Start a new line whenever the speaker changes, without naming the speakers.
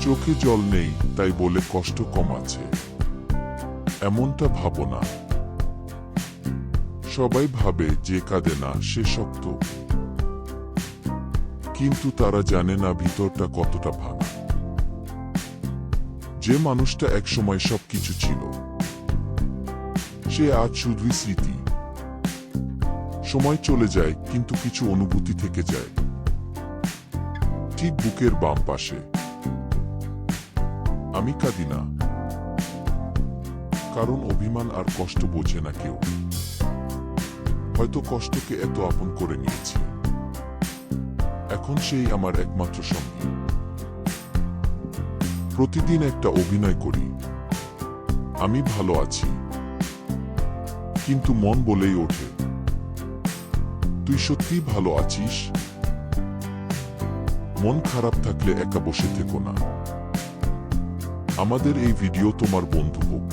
চোখে জল নেই, তাই বলে কষ্ট কম আছে। এমনটা ভাবো না। সবাই ভাবে যে কাঁদে না, সে শক্ত। কিন্তু তারা জানে না ভিতরটা কতটা ভাঙা। যে মানুষটা একসময় সবকিছু ছিল, সে আজ শুধুই স্মৃতি। সময় চলে যায়, কিন্তু কিছু অনুভূতি থেকে যায়। ঠিক বুকের বাম পাশে। আমি কাঁদি না। কারণ অভিমান আর কষ্ট বোঝে না কেউ। হয়তো কষ্টকে এত আপন করে নিয়েছি। এখন সেই আমার একমাত্র সঙ্গী। প্রতিদিন একটা অভিনয় করি। আমি ভালো আছি। কিন্তু মন বলেই ওঠে। তুই সত্যি ভালো আছিস? মন খারাপ থাকলে একা বসে থেকো না। আমাদের এই ভিডিও তোমার বন্ধু হোক।